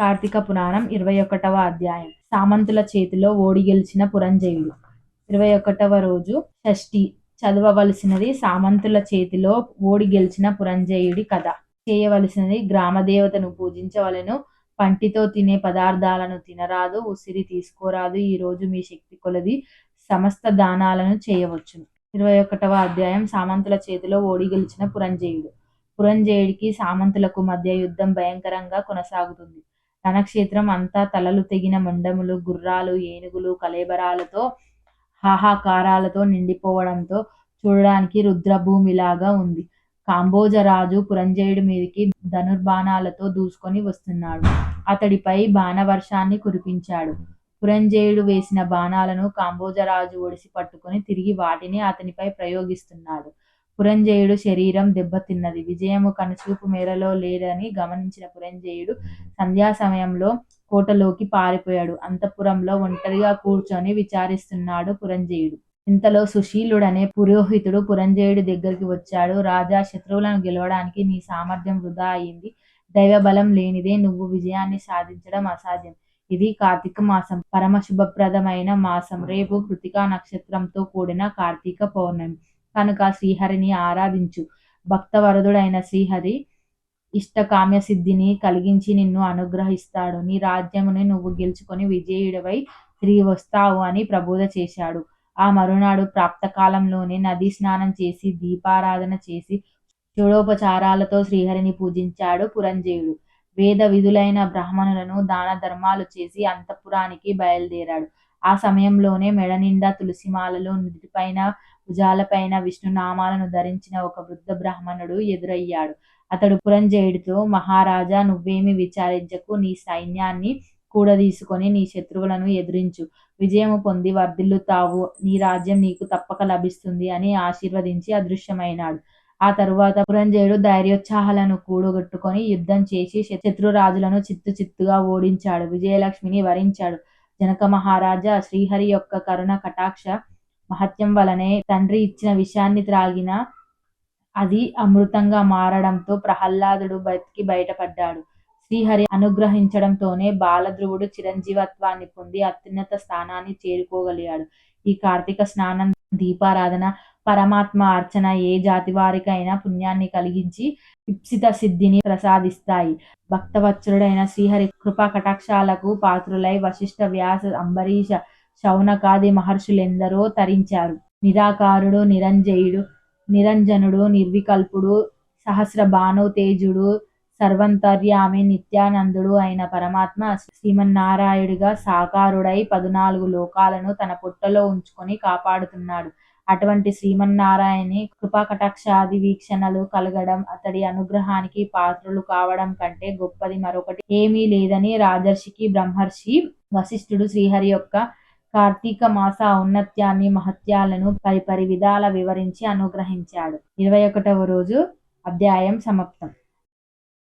కార్తీక పురాణం ఇరవై ఒకటవ అధ్యాయం. సామంతుల చేతిలో ఓడి గెలిచిన పురంజయుడు. ఇరవై ఒకటవ రోజు షష్ఠి. చదవవలసినది సామంతుల చేతిలో ఓడి గెలిచిన పురంజయుడి కథ. చేయవలసినది గ్రామదేవతను పూజించవలెను. పంటితో తినే పదార్థాలను తినరాదు ఉసిరి తీసుకోరాదు. ఈ రోజు మీ శక్తి కొలది సమస్త దానాలను చేయవచ్చును ఇరవై ఒకటవ అధ్యాయం. సామంతుల చేతిలో ఓడి గెలిచిన పురంజయుడు. పురంజయుడికి సామంతులకు మధ్య యుద్ధం భయంకరంగా కొనసాగుతుంది. రణక్షేత్రం అంతా తలలు తెగిన మొండములు గుర్రాలు ఏనుగులు కలేబరాలతో హాహాకారాలతో నిండిపోవడంతో చూడడానికి రుద్రభూమిలాగా ఉంది. కాంబోజరాజు పురంజయుడి మీదకి ధనుర్బాణాలతో దూసుకొని వస్తున్నాడు. అతడిపై బాణవర్షాన్ని కురిపించాడు. పురంజయుడు వేసిన బాణాలను కాంబోజరాజు ఒడిసి పట్టుకొని తిరిగి వాటిని అతనిపై ప్రయోగిస్తున్నాడు. పురంజయుడు శరీరం దెబ్బతిన్నది. విజయము కనుచూపు మేరలో లేదని గమనించిన పురంజయుడు సంధ్యా సమయంలో కోటలోకి పారిపోయాడు. అంతఃపురంలో ఒంటరిగా కూర్చొని విచారిస్తున్నాడు పురంజయుడు. ఇంతలో సుశీలుడనే పురోహితుడు పురంజయుడి దగ్గరికి వచ్చాడు. రాజా శత్రువులను గెలవడానికి నీ సామర్థ్యం వృధా అయింది. దైవబలం లేనిదే నువ్వు విజయాన్ని సాధించడం అసాధ్యం. ఇది కార్తీక మాసం. పరమ శుభప్రదమైన మాసం. రేపు కృతికా నక్షత్రంతో కూడిన కార్తీక పౌర్ణమి. కనుక శ్రీహరిని ఆరాధించు. భక్తవరదుడైన శ్రీహరి ఇష్టకామ్య సిద్ధిని కలిగించి నిన్ను అనుగ్రహిస్తాడు. నీ రాజ్యముని నువ్వు గెలుచుకొని విజయుడివై తిరిగి వస్తావు అని ప్రబోధ చేశాడు. ఆ మరునాడు ప్రాప్తకాలంలోనే నదీ స్నానం చేసి దీపారాధన చేసి షోడోపచారాలతో శ్రీహరిని పూజించాడు పురంజయుడు. వేద విధులైన బ్రాహ్మణులను దాన ధర్మాలు చేసి అంతఃపురానికి బయలుదేరాడు. ఆ సమయంలోనే మెడ నిండా తులసిమాలలో నుదిటిపైన భుజాలపైన విష్ణునామాలను ధరించిన ఒక వృద్ధ బ్రాహ్మణుడు ఎదురయ్యాడు. అతడు పురంజయుడితో మహారాజా నువ్వేమి విచారించకు. నీ సైన్యాన్ని కూడదీసుకొని నీ శత్రువులను ఎదిరించు. విజయము పొంది వర్ధిల్లుతావు. నీ రాజ్యం నీకు తప్పక లభిస్తుంది అని ఆశీర్వదించి అదృశ్యమైనాడు. ఆ తరువాత పురంజయుడు ధైర్యోత్సాహాలను కూడగొట్టుకొని యుద్ధం చేసి శత్రురాజులను చిత్తు చిత్తుగా ఓడించాడు. విజయలక్ష్మిని వరించాడు. జనక మహారాజా శ్రీహరి యొక్క కరుణ కటాక్ష మహత్యం వలనే తండ్రి ఇచ్చిన విషయాన్ని త్రాగిన అది అమృతంగా మారడంతో ప్రహ్లాదుడు బతికి బయటపడ్డాడు. శ్రీహరి అనుగ్రహించడంతోనే బాలధ్రువుడు చిరంజీవత్వాన్ని పొంది అత్యున్నత స్థానాన్ని చేరుకోగలిగాడు. ఈ కార్తీక స్నానం దీపారాధన పరమాత్మ అర్చన ఏ జాతి వారికైనా పుణ్యాన్ని కలిగించి ఇప్సిత సిద్ధిని ప్రసాదిస్తాయి. భక్తవత్సరుడైన శ్రీహరి కృపా కటాక్షాలకు పాత్రులై వశిష్ఠ వ్యాస అంబరీష శౌనకాది మహర్షులెందరో తరించారు. నిరాకారుడు నిరంజయుడు నిరంజనుడు నిర్వికల్పుడు సహస్ర భాను తేజుడు సర్వంతర్యామి నిత్యానందుడు అయిన పరమాత్మ శ్రీమన్నారాయుడిగా సాకారుడై పదునాలుగు లోకాలను తన పుట్టలో ఉంచుకొని కాపాడుతున్నాడు. అటువంటి శ్రీమన్నారాయణి కృపాకటాక్షాది వీక్షణలు కలగడం అతడి అనుగ్రహానికి పాత్రులు కావడం కంటే గొప్పది మరొకటి ఏమీ లేదని రాజర్షికి బ్రహ్మర్షి వశిష్ఠుడు శ్రీహరి యొక్క కార్తీక మాస ఔన్నత్యాన్ని మహత్యాలను పరిపరి విధాల వివరించి అనుగ్రహించాడు. ఇరవై ఒకటవ రోజు అధ్యాయం సమాప్తం.